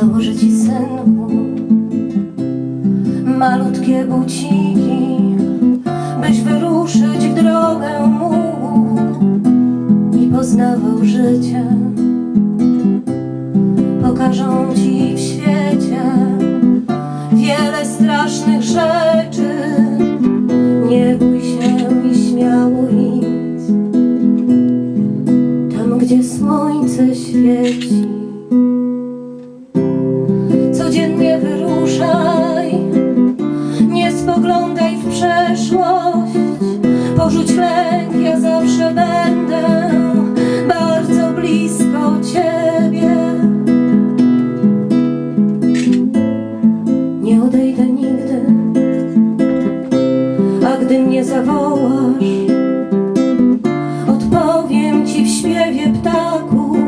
ci synku malutkie buciki, byś wyruszyć w drogę mógł i poznawał życie. Pokażą ci w świecie wiele strasznych rzeczy. Nie bój się i śmiało idź tam, gdzie słońce świeci. Wyruszaj, nie spoglądaj w przeszłość. Porzuć lęk, ja zawsze będę bardzo blisko ciebie. Nie odejdę nigdy, a gdy mnie zawołasz, odpowiem ci w śpiewie ptaków,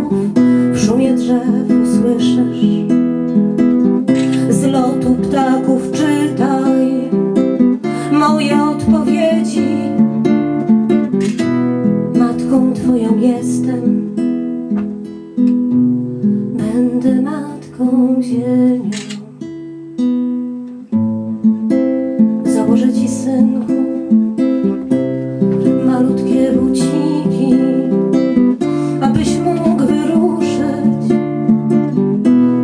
w szumie drzew ziemią. Założę Ci synku malutkie buciki, abyś mógł wyruszyć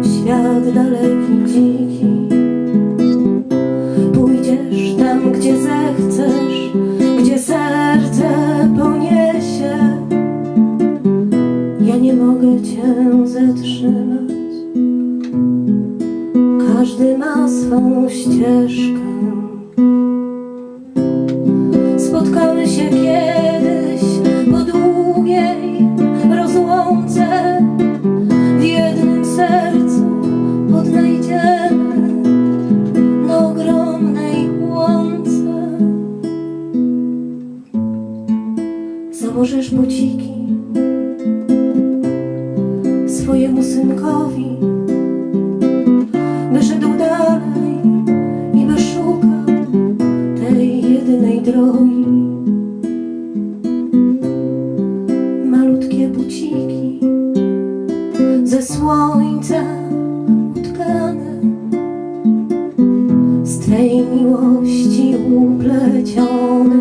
w świat daleki, dziki. Pójdziesz tam, gdzie zechcesz, gdzie serce poniesie. Ja nie mogę cię zatrzymać. Każdy ma swą ścieżkę. Spotkamy się kiedyś po długiej rozłące. W jednym sercu odnajdziemy na ogromnej łące. Założysz buciki swojemu synkowi, ze słońca utkane, z Twej miłości uplecione.